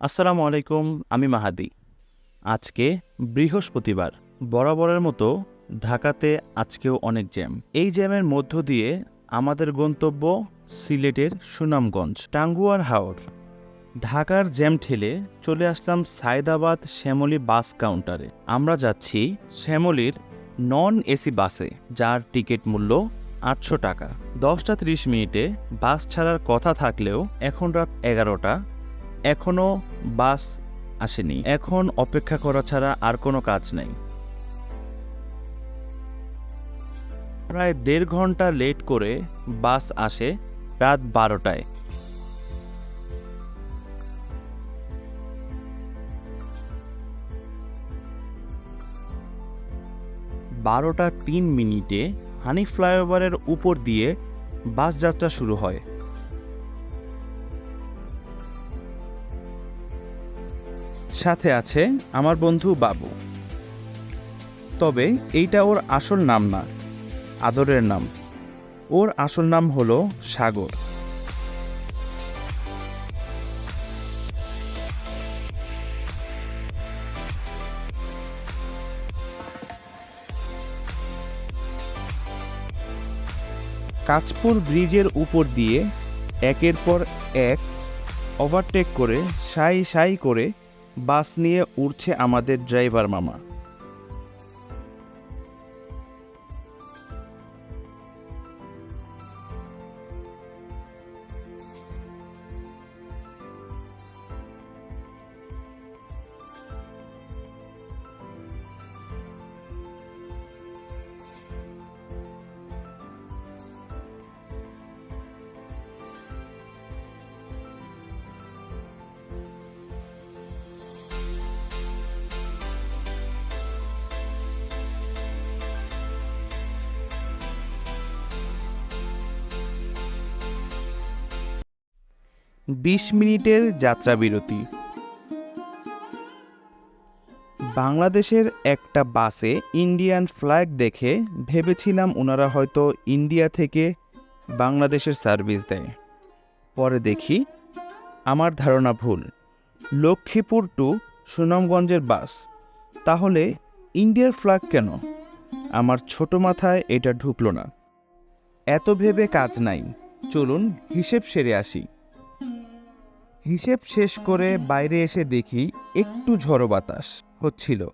আসসালামু আলাইকুম, আমি মাহাদি। আজকে বৃহস্পতিবার, বরাবরের মতো ঢাকাতে আজকেও অনেক জ্যাম। এই জ্যামের মধ্য দিয়ে আমাদের গন্তব্য সিলেটের সুনামগঞ্জ, টাঙ্গুয়ার হাওর। ঢাকার জ্যাম ঠেলে চলে আসলাম সায়দাবাদ শ্যামলী বাস কাউন্টারে। আমরা যাচ্ছি শ্যামলীর নন এসি বাসে, যার টিকিট মূল্য আটশো টাকা। দশটা ত্রিশ মিনিটে বাস ছাড়ার কথা থাকলেও এখন রাত এগারোটা। এখনও বাস আসেনি। এখন অপেক্ষা করা ছাড়া আর কোনো কাজ নেই। প্রায় দেড় ঘণ্টা লেট করে বাস আসে রাত বারোটায়। বারোটা তিন মিনিটে হানি ফ্লাইওভারের উপর দিয়ে বাস যাত্রা শুরু হয়। সাথে আছে আমার বন্ধু বাবু। তবে এইটা ওর আসল নাম না, আদরের নাম। ওর আসল নাম হলো সাগর। কাঁচপুর ব্রিজের উপর দিয়ে একের পর এক ওভারটেক করে সাই সাই করে বাস নিয়ে উঠছে আমাদের ড্রাইভার মামা। বিশ মিনিটের যাত্রা বিরতি। বাংলাদেশের একটা বাসে ইন্ডিয়ান ফ্ল্যাগ দেখে ভেবেছিলাম ওনারা হয়তো ইন্ডিয়া থেকে বাংলাদেশের সার্ভিস দেয়। পরে দেখি আমার ধারণা ভুল। লক্ষ্মীপুর টু সুনামগঞ্জের বাস। তাহলে ইন্ডিয়ার ফ্ল্যাগ কেন? আমার ছোট মাথায় এটা ঢুকলো না। এত ভেবে কাজ নাই। চলুন হিসেব সেরে আসি। হিসেব শেষ করে বাইরে এসে দেখি একটু ঝড়ো বাতাস হচ্ছিল।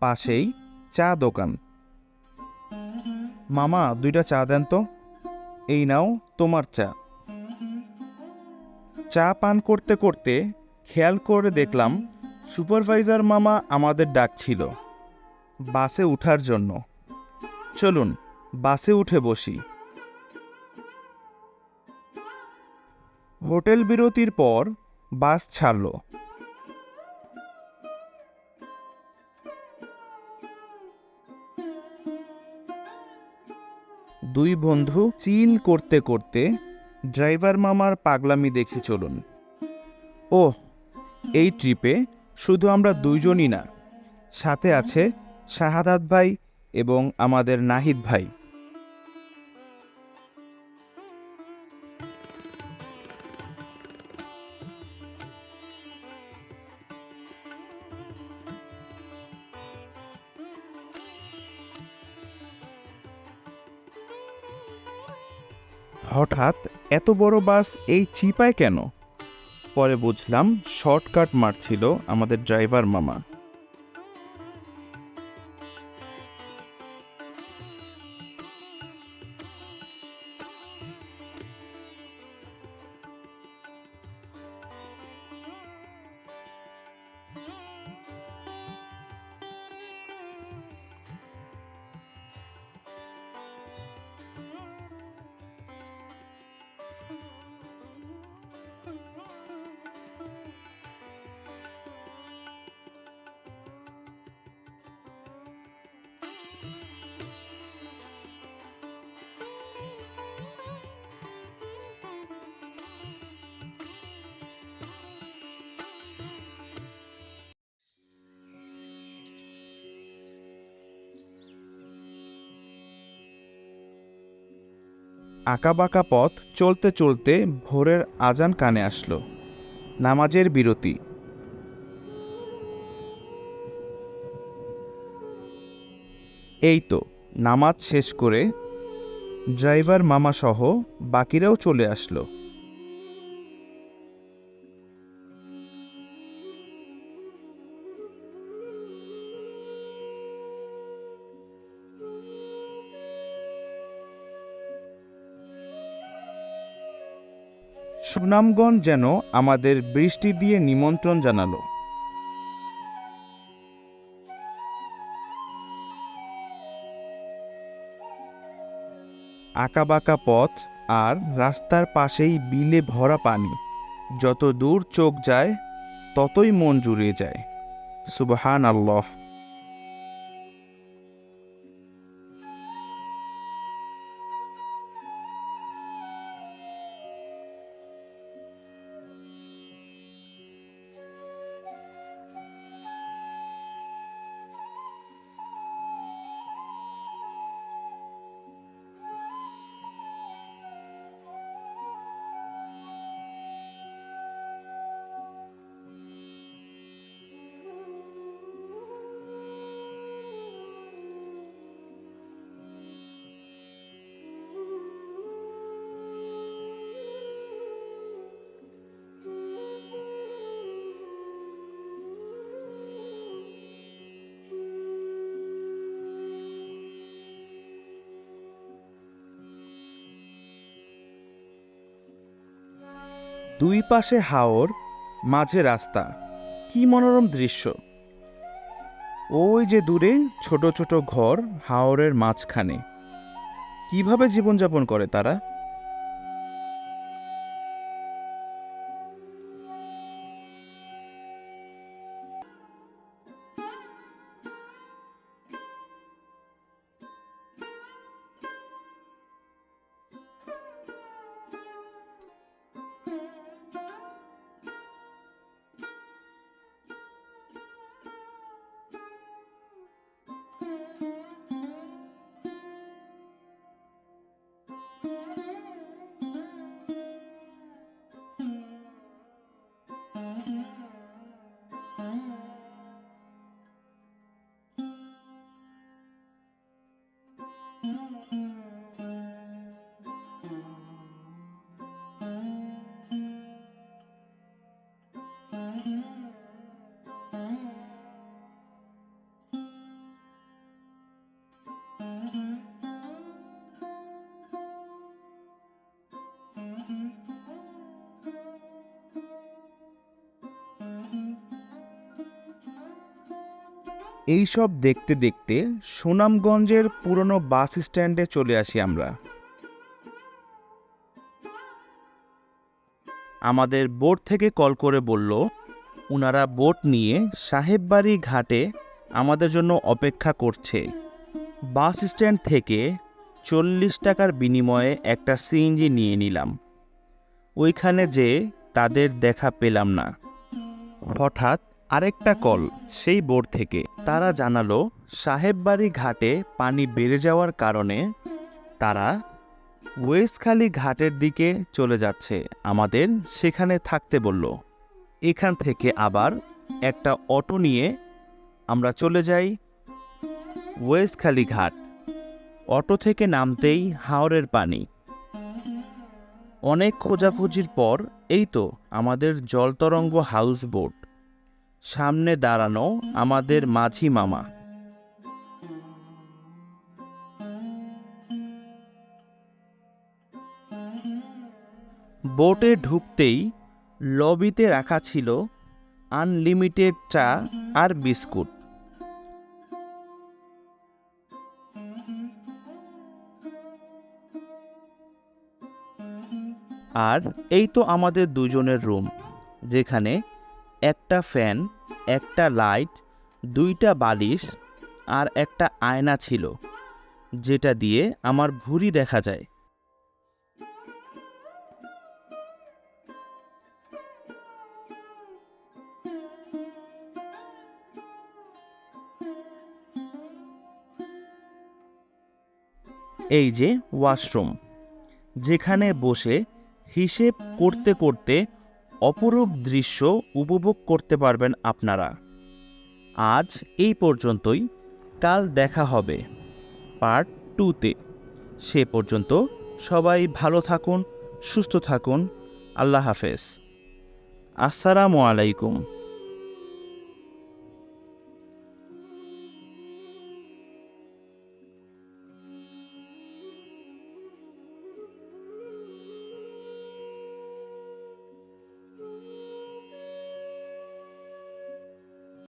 পাশেই চা দোকান। মামা, দুইটা চা দেন তো। এই নাও তোমার চা। চা পান করতে করতে খেয়াল করে দেখলাম সুপারভাইজার মামা আমাদের ডাকছিল বাসে উঠার জন্য। চলুন, বাসে উঠে বসি। হোটেল বিরতির পর বাস ছাড়ল। দুই বন্ধু চিল করতে করতে ড্রাইভার মামার পাগলামি দেখে চলুন। ও এই ট্রিপে শুধু আমরা দুইজনই না, সাথে আছে শাহাদাত ভাই এবং আমাদের নাহিদ ভাই। হঠাৎ এত বড় বাস এই চিপায় কেন? পরে বুঝলাম শর্টকাট মারছিল আমাদের ড্রাইভার মামা। আঁকাবাঁকা পথ চলতে চলতে ভোরের আজান কানে আসলো। নামাজের বিরতি। এই তো, নামাজ শেষ করে ড্রাইভার মামাসহ বাকিরাও চলে আসলো। সুনামগঞ্জ যেন আমাদের বৃষ্টি দিয়ে নিমন্ত্রণ জানালো। আঁকাবাঁকা পথ আর রাস্তার পাশেই বিলে ভরা পানি। যত দূর চোখ যায়, ততই মন জুড়িয়ে যায়। সুবহান আল্লাহ দুই পাশে হাওর, মাঝে রাস্তা। কি মনোরম দৃশ্য। ওই যে দূরে ছোট ছোট ঘর হাওরের মাঝখানে। কীভাবে জীবনযাপন করে তারা? এই সব দেখতে দেখতে সুনামগঞ্জের পুরনো বাস স্ট্যান্ডে চলে আসি আমরা। আমাদের বোট থেকে কল করে বলল ওনারা বোট নিয়ে সাহেববাড়ি ঘাটে আমাদের জন্য অপেক্ষা করছে। বাস স্ট্যান্ড থেকে চল্লিশ টাকার বিনিময়ে একটা সিএনজি নিয়ে নিলাম। ওইখানে যে তাদের দেখা পেলাম না। হঠাৎ আরেকটা কল সেই বোর্ড থেকে। তারা জানালো, সাহেববাড়ি ঘাটে পানি বেড়ে যাওয়ার কারণে তারা ওয়েস্টখালি ঘাটের দিকে চলে যাচ্ছে। আমাদের সেখানে থাকতে বলল। এখান থেকে আবার একটা অটো নিয়ে আমরা চলে যাই। ওয়েস্টখালি ঘাট অটো থেকে নামতেই হাওরের পানি। অনেক খোঁজাখুঁজির পর এই তো আমাদের জলতরঙ্গ হাউস বোট। সামনে দাঁড়ানো আমাদের মাঝি মামা। বোটে ঢুকতেই লবিতে রাখা ছিল আনলিমিটেড চা আর বিস্কুট। আর এই তো আমাদের দুজনের রুম, যেখানে একটা ফ্যান, একটা লাইট, দুইটা বালিশ আর একটা আয়না ছিল, যেটা দিয়ে আমার ভুঁড়ি দেখা যায়। এই যে ওয়াশরুম, যেখানে বসে হিসেব করতে করতে অপরূপ দৃশ্য উপভোগ করতে পারবেন আপনারা। আজ এই পর্যন্তই। কাল দেখা হবে পার্ট টুতে। সে পর্যন্ত সবাই ভালো থাকুন, সুস্থ থাকুন। আল্লাহ হাফেজ। আসসালামু আলাইকুম।